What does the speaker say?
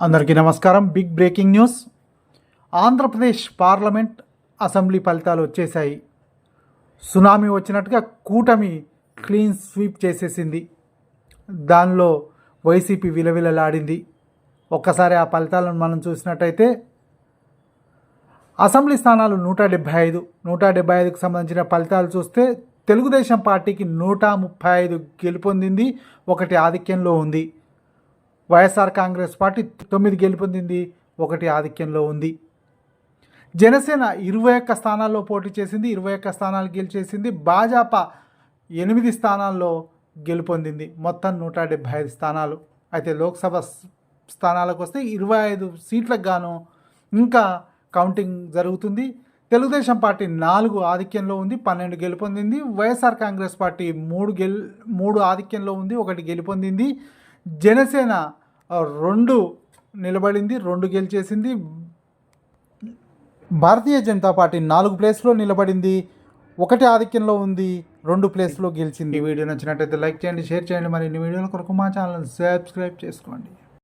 అందరికీ నమస్కారం. Big breaking news. Andhra Pradesh parliament assembly ఫలితాలు వచ్చేసాయి సునామీ వచ్చినట్టుగా కూటమి క్లీన్ స్వీప్ చేసేసింది. దానిలో వైసీపీ విలవిలలాడింది. ఒక్కసారి ఆ ఫలితాలను మనం చూసినట్టయితే అసెంబ్లీ స్థానాలు నూట డెబ్భై ఐదు. నూట డెబ్భై ఐదుకు సంబంధించిన ఫలితాలు చూస్తే తెలుగుదేశం పార్టీకి నూట ముప్పై ఐదు గెలుపొందింది. ఒకటి ఆధిక్యంలో ఉంది. వైఎస్ఆర్ కాంగ్రెస్ పార్టీ తొమ్మిది గెలుపొందింది ఒకటి ఆధిక్యంలో ఉంది. జనసేన ఇరవై ఒక్క స్థానాల్లో పోటీ చేసింది ఇరవై ఒక్క స్థానాలు గెలిచేసింది. భాజపా ఎనిమిది స్థానాల్లో గెలుపొందింది మొత్తం నూట డెబ్భై ఐదు స్థానాలు. అయితే లోక్సభ స్థానాలకు వస్తే ఇరవై ఐదు సీట్లకు గాను ఇంకా కౌంటింగ్ జరుగుతుంది. తెలుగుదేశం పార్టీ నాలుగు ఆధిక్యంలో ఉంది పన్నెండు గెలుపొందింది వైఎస్ఆర్ కాంగ్రెస్ పార్టీ మూడు గెల్ మూడు ఆధిక్యంలో ఉంది ఒకటి గెలుపొందింది జనసేన రెండు నిలబడింది రెండు గెలిచేసింది. భారతీయ జనతా పార్టీ నాలుగు ప్లేస్లో నిలబడింది ఒకటి ఆధిక్యంలో ఉంది రెండు ప్లేస్లో గెలిచింది. ఈ వీడియో నచ్చినట్టయితే లైక్ చేయండి షేర్ చేయండి. మరి ఇన్ని వీడియోల కొరకు మా ఛానల్ సబ్స్క్రైబ్ చేసుకోండి.